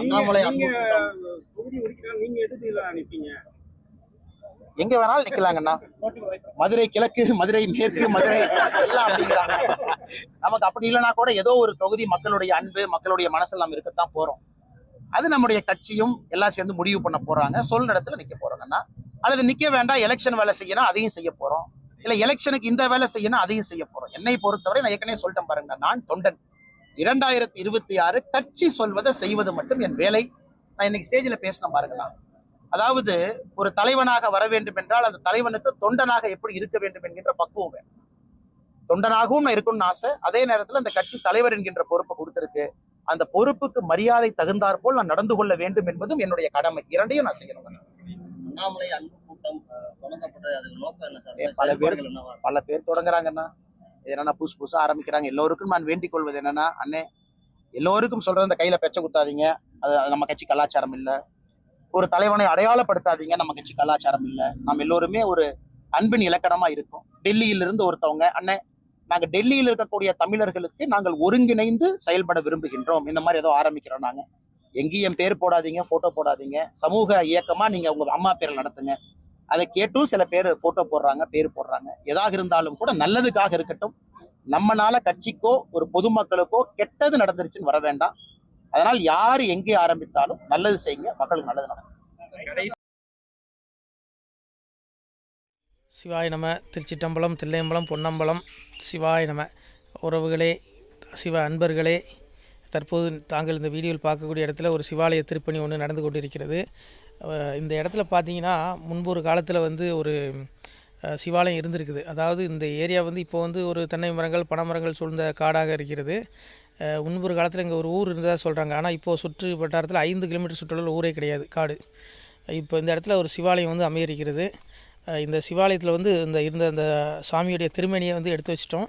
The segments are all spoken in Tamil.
அண்ணாமலை எங்க வேணாலும் நிக்கலாங்கண்ணா மதுரை கிழக்கு மதுரை மேற்கு மதுரை எல்லாம் அப்படிங்கிறாங்க. நமக்கு அப்படி இல்லைன்னா கூட ஏதோ ஒரு தொகுதி மக்களுடைய அன்பு மக்களுடைய மனசுல நம்ம இருக்கத்தான் போறோம். அது நம்முடைய கட்சியும் எல்லாம் சேர்ந்து முடிவு பண்ண போறாங்க. சொல்ற இடத்துல நிக்க போறாங்கண்ணா அல்லது நிக்க வேண்டாம் எலெக்ஷன் வேலை செய்யணும் அதையும் செய்ய போறோம். இல்ல எலெக்ஷனுக்கு இந்த வேலை செய்யணும் அதையும் செய்ய போறோம். என்னை பொறுத்தவரை நான் ஏற்கனவே சொல்லிட்டேன் பாருங்க நான் தொண்டன். இரண்டாயிரத்தி இருபத்தி ஆறு கட்சி சொல்வதை செய்வது மட்டும் என் வேலை. நான் இன்னைக்கு ஸ்டேஜில் பேசினேன் பாருங்கண்ணா அதாவது ஒரு தலைவனாக வர வேண்டும் என்றால் அந்த தலைவனுக்கு தொண்டனாக எப்படி இருக்க வேண்டும் என்கின்ற பக்குவம் வேணும். தொண்டனாகவும் நான் இருக்கணும்னு ஆசை. அதே நேரத்தில் அந்த கட்சி தலைவர் என்கின்ற பொறுப்பை கொடுத்திருக்கு. அந்த பொறுப்புக்கு மரியாதை தகுந்தாற்போல் நான் நடந்து கொள்ள வேண்டும் என்பதும் என்னுடைய கடமை. இரண்டையும் நான் செய்யணும். பல பேர் பல பேர் தொடங்குறாங்கண்ணா. இது எதனா புதுசு புதுசாக ஆரம்பிக்கிறாங்க. எல்லோருக்கும் நான் வேண்டிக் கொள்வது என்னென்னா அண்ணே எல்லோருக்கும் சொல்றது அந்த கையில் பெச்சை குத்தாதீங்க. அது நம்ம கட்சி கலாச்சாரம் இல்ல. ஒரு தலைவனை அடையாளப்படுத்தாதீங்க. நம்ம கட்சி கலாச்சாரம் இல்ல. நம்ம எல்லோருமே ஒரு அன்பின் இலக்கணமா இருக்கும். டெல்லியிலிருந்து ஒருத்தவங்க அண்ணே நாங்கள் டெல்லியில் இருக்கக்கூடிய தமிழர்களுக்கு நாங்கள் ஒருங்கிணைந்து செயல்பட விரும்புகின்றோம். இந்த மாதிரி ஏதோ ஆரம்பிக்கிறோம் நாங்கள் எங்கேயும் என் பேர் போடாதீங்க ஃபோட்டோ போடாதீங்க. சமூக இயக்கமாக நீங்கள் உங்கள் அம்மா பேரில் நடத்துங்க. அதை கேட்டும் சில பேர் போட்டோ போடுறாங்க பேர் போடுறாங்க. எதாக இருந்தாலும் கூட நல்லதுக்காக இருக்கட்டும். நம்மனால கட்சிக்கோ ஒரு பொதுமக்களுக்கோ கெட்டது நடந்துருச்சுன்னு வர வேண்டாம். அதனால் யார் எங்கே ஆரம்பித்தாலும் நல்லது செய்யுங்க மக்களுக்கு நல்லது நடக்கும். சிவாய் நம திருச்சிட்டம்பலம் தில்லையம்பலம் பொன்னம்பலம் சிவாய் நம. உறவுகளே சிவ அன்பர்களே தற்போது தாங்கள் இந்த வீடியோவில் பார்க்கக்கூடிய இடத்துல ஒரு சிவாலய திருப்பணி ஒன்று நடந்து கொண்டிருக்கிறது. இந்த இடத்துல பார்த்தீங்கன்னா முன்பு ஒரு காலத்தில் வந்து ஒரு சிவாலயம் இருந்திருக்குது. அதாவது இந்த ஏரியா வந்து இப்போ வந்து ஒரு தென்னை மரங்கள் பனைமரங்கள் சூழ்ந்த காடாக இருக்கிறது. முன்பொரு முன்பு காலத்தில் இங்கே ஒரு ஊர் இருந்ததாக சொல்கிறாங்க ஆனால் இப்போது சுற்று வட்டாரத்தில் ஐந்து கிலோமீட்டர் சுற்றுலா ஊரே கிடையாது காடு. இப்போ இந்த இடத்துல ஒரு சிவாலயம் வந்து அமையிருக்கிறது. இந்த சிவாலயத்தில் வந்து இந்த இருந்த அந்த சாமியுடைய திருமணியை வந்து எடுத்து வச்சிட்டோம்.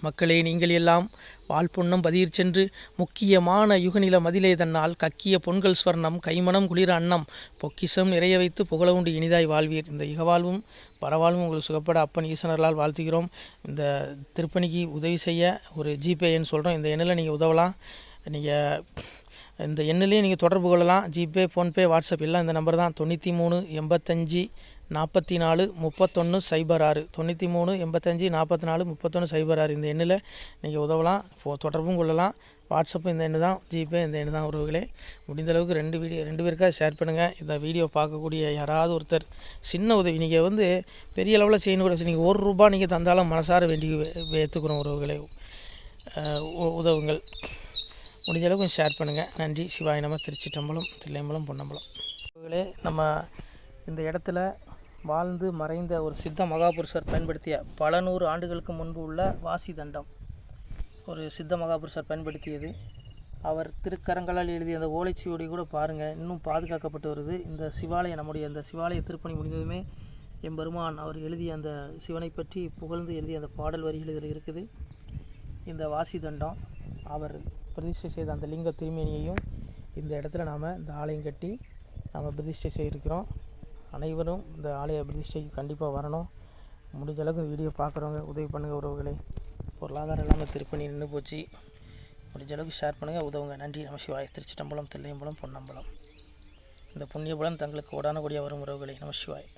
மக்களே நீங்கள் எல்லாம் வாழ்பொன்னம் பதியிற் சென்று முக்கியமான யுகநில மதிலே தன்னால் கக்கிய பொன்கள் ஸ்வர்ணம் கைமணம் குளிர அன்னம் பொக்கிஷம் நிறைய வைத்து புகழ உண்டு இனிதாய் வாழ்வீர். இந்த இகவாழ்வும் பரவாழ்வும் உங்களுக்கு சுகப்பட அப்பன் ஈசனர்களால் வாழ்த்துகிறோம். இந்த திருப்பணிக்கு உதவி செய்ய ஒரு ஜிபே எண் சொல்கிறோம் இந்த எண்ணில் நீங்கள் உதவலாம். நீங்கள் இந்த எண்ணிலையும் நீங்கள் தொடர்பு கொள்ளலாம். ஜிபே ஃபோன்பே வாட்ஸ்அப் எல்லாம் இந்த நம்பர் தான். தொண்ணூற்றி மூணு எண்பத்தஞ்சி நாற்பத்தி நாலு முப்பத்தொன்று சைபர் ஆறு. தொண்ணூற்றி மூணு எண்பத்தஞ்சி நாற்பத்தி நாலு முப்பத்தொன்று சைபர் ஆறு இந்த எண்ணில் நீங்கள் உதவலாம். ஃபோ தொடர்பும் கொள்ளலாம். வாட்ஸ்அப்பும் இந்த எண்ணு தான். ஜிபே இந்த எண்ணு தான் உறவுகளே. முடிந்த அளவுக்கு ரெண்டு வீடியோ ரெண்டு பேருக்காக ஷேர் பண்ணுங்கள் இந்த வீடியோ பார்க்கக்கூடிய யாராவது ஒருத்தர் சின்ன உதவி. நீங்கள் வந்து பெரிய அளவில் செய்யணும் கூட நீங்கள் ஒரு ரூபா நீங்கள் தந்தாலும் மனசார வேண்டி ஏற்றுக்கிறோம் உறவுகளே. உ- உதவுங்கள். முடிஞ்ச அளவுக்கு கொஞ்சம் ஷேர் பண்ணுங்கள் நன்றி. சிவாய நம்ம திருச்சிட்டம்பலம் தில்லைம்பலம் பொன்னம்பலம். உறவுகளே நம்ம இந்த இடத்துல வாழ்ந்து மறைந்த ஒரு சித்த மகாபுருஷர் பயன்படுத்திய பல நூறு ஆண்டுகளுக்கு முன்பு உள்ள வாசி தண்டம். ஒரு சித்த மகாபுருஷர் பயன்படுத்தியது. அவர் திருக்கரங்களால் எழுதிய அந்த ஓலைச்சுவடி கூட பாருங்கள் இன்னும் பாதுகாக்கப்பட்டு வருது. இந்த சிவாலயம் நம்முடைய அந்த சிவாலய திருப்பணி முடிந்ததுமே எம்பெருமான் அவர் எழுதிய அந்த சிவனை பற்றி புகழ்ந்து எழுதிய அந்த பாடல் வரிகள் இதில் இருக்குது. இந்த வாசி தண்டம் அவர் பிரதிஷ்டை செய்த அந்த லிங்க திருமேனியையும் இந்த இடத்துல நாம் இந்த ஆலயம் கட்டி நாம் பிரதிஷ்டை செய்திருக்கிறோம். அனைவரும் இந்த ஆலய பிரதிஷ்டைக்கு கண்டிப்பாக வரணும். முடிஞ்ச அளவுக்கு வீடியோ பார்க்குறவங்க உதவி பண்ணுங்கள் உறவுகளை. பொருளாதாரம் இல்லாமல் திருப்பணி நின்று போச்சு. முடிஞ்ச அளவுக்கு ஷேர் பண்ணுங்கள் உதவுங்க. நன்றி. நம சிவாய். திருச்சிட்டம்பலம் தில்லையம்பலம் பொன்னம்பலம். இந்த புண்ணியபலம் தங்களுக்கு உடான கூடிய வரும் உறவுகளை. நம சிவாய்.